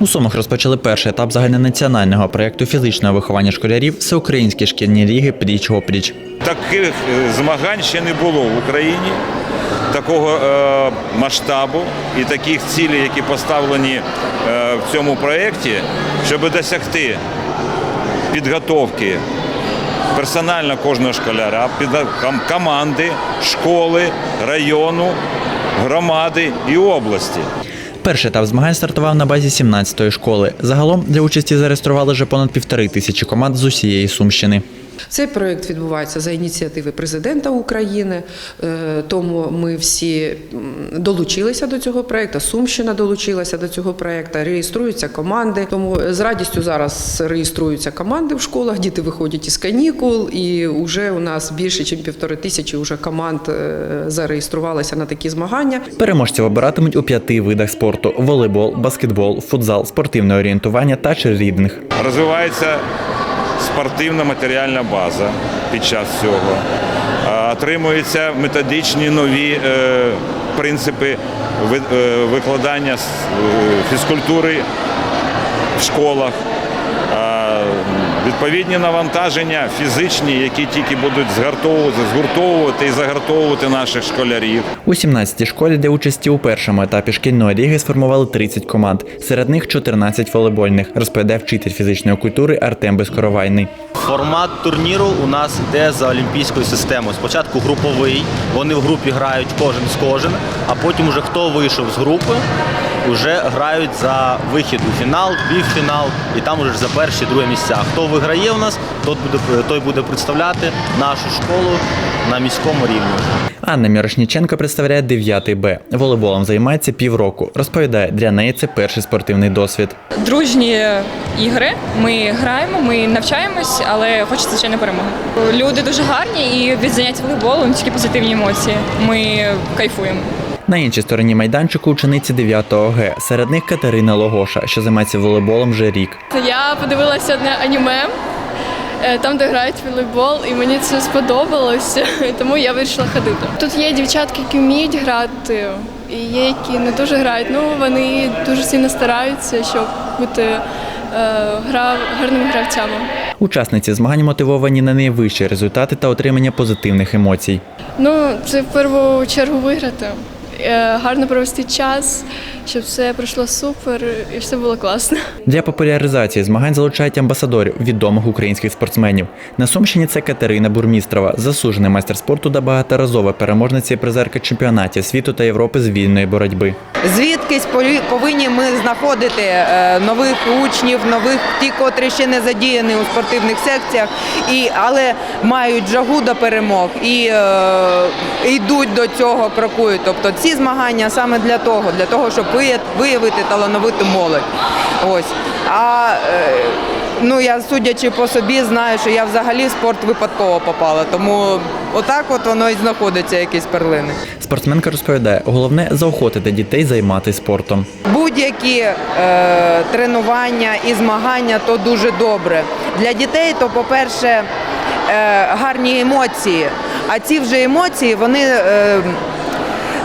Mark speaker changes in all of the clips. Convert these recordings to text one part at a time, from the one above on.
Speaker 1: У Сумах розпочали перший етап загальнонаціонального проєкту фізичного виховання школярів Всеукраїнські шкільні ліги Пріч Опріч.
Speaker 2: Таких е, змагань ще не було в Україні, такого е, масштабу і таких цілей, які поставлені е, в цьому проєкті, щоб досягти підготовки персонально кожного школяра, команди, школи, району, громади і області.
Speaker 1: Перший етап змагань стартував на базі 17-ї школи. Загалом для участі зареєстрували вже понад півтори тисячі команд з усієї Сумщини.
Speaker 3: Цей проект відбувається за ініціативи президента України, е, тому ми всі долучилися до цього проекту. Сумщина долучилася до цього проекту, реєструються команди. Тому з радістю зараз реєструються команди в школах. Діти виходять із канікул, і вже у нас більше ніж півтори тисячі вже команд е, зареєструвалися на такі змагання.
Speaker 1: Переможців обиратимуть у п'яти видах спорту: волейбол, баскетбол, футзал, спортивне орієнтування та черлідинг.
Speaker 2: Розвивається спортивна матеріальна база під час цього. Отримуються методичні нові е, принципи е, викладання е, фізкультури в школах. Відповідні навантаження фізичні, які тільки будуть згартовувати, згуртовувати і загартовувати наших школярів.
Speaker 1: У 17-й школі для участі у першому етапі шкільної ліги сформували 30 команд. Серед них 14 волейбольних, розповідає вчитель фізичної культури Артем Безкоровайний.
Speaker 4: Формат турніру у нас йде за олімпійською системою. Спочатку груповий, вони в групі грають кожен з кожен, а потім уже хто вийшов з групи, вже грають за вихід у фінал, півфінал, і там уже за перші друге місця. Хто виграє у нас, тот буде, той буде представляти нашу школу на міському рівні.
Speaker 1: Анна Мірошніченко представляє 9 Б. Волейболом займається півроку. Розповідає, для неї це перший спортивний досвід.
Speaker 5: дружні ігри. Ми граємо, ми навчаємось, але хочеться звичайно перемоги. Люди дуже гарні і від занять волейболом тільки позитивні емоції. Ми кайфуємо.
Speaker 1: На іншій стороні майданчику учениці 9 Г. Серед них Катерина Логоша, що займається волейболом вже рік.
Speaker 6: Я подивилася одне аніме, е, там, де грають волейбол, і мені це сподобалося, тому я вирішила ходити. Тут є дівчатки, які вміють грати, і є, які не дуже грають. Ну вони дуже сильно стараються, щоб бути е, гра, гарними гравцями.
Speaker 1: Учасниці змагань мотивовані на найвищі результати та отримання позитивних емоцій.
Speaker 6: Ну, це в першу чергу виграти. Е, Гарно провести час, щоб все пройшло супер і все було класно.
Speaker 1: Для популяризації змагань залучають амбасадорів відомих українських спортсменів. На Сумщині це Катерина Бурмістрова, засуджений майстер спорту та багаторазова переможниця і призерка чемпіонатів світу та Європи з вільної боротьби.
Speaker 7: Звідкись повинні ми знаходити е, нових учнів, нових ті, котрі ще не задіяні у спортивних секціях, і, але мають жагу до перемог і е, йдуть до цього, крокують. Тобто ці змагання саме для того, для того, щоб виявити талановиту молодь. Ось. А е, ну я судячи по собі, знаю, що я взагалі в спорт випадково попала. Тому отак от воно і знаходиться, якісь перлини.
Speaker 1: Спортсменка розповідає, головне заохотити дітей займатися спортом.
Speaker 7: Будь-які е, тренування і змагання то дуже добре. Для дітей то, по-перше, е, гарні емоції. А ці вже емоції вони е,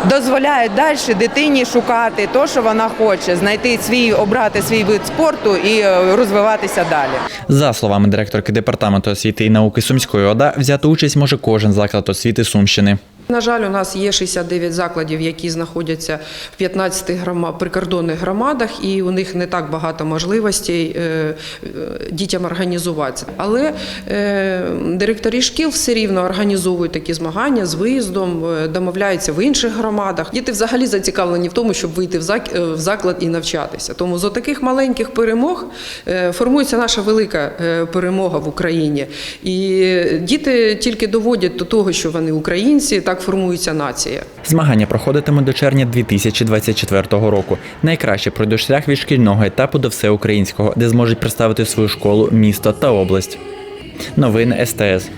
Speaker 7: дозволяють далі дитині шукати те, що вона хоче, знайти свій, обрати свій вид спорту і е, розвиватися далі.
Speaker 1: За словами директорки департаменту освіти і науки Сумської ОДА, взяти участь може кожен заклад освіти Сумщини.
Speaker 3: На жаль, у нас є 69 закладів, які знаходяться в 15 грома- прикордонних громадах, і у них не так багато можливостей е, е, дітям організуватися. Але е, директорі шкіл все рівно організовують такі змагання з виїздом, домовляються в інших громадах. Діти взагалі зацікавлені в тому, щоб вийти в зак- в заклад і навчатися. Тому з таких маленьких перемог формується наша велика перемога в Україні. І діти тільки доводять до того, що вони українці, так формується нація.
Speaker 1: Змагання проходитимуть до червня 2024 року. Найкраще пройдуть шлях від шкільного етапу до всеукраїнського, де зможуть представити свою школу, місто та область. Новини СТС.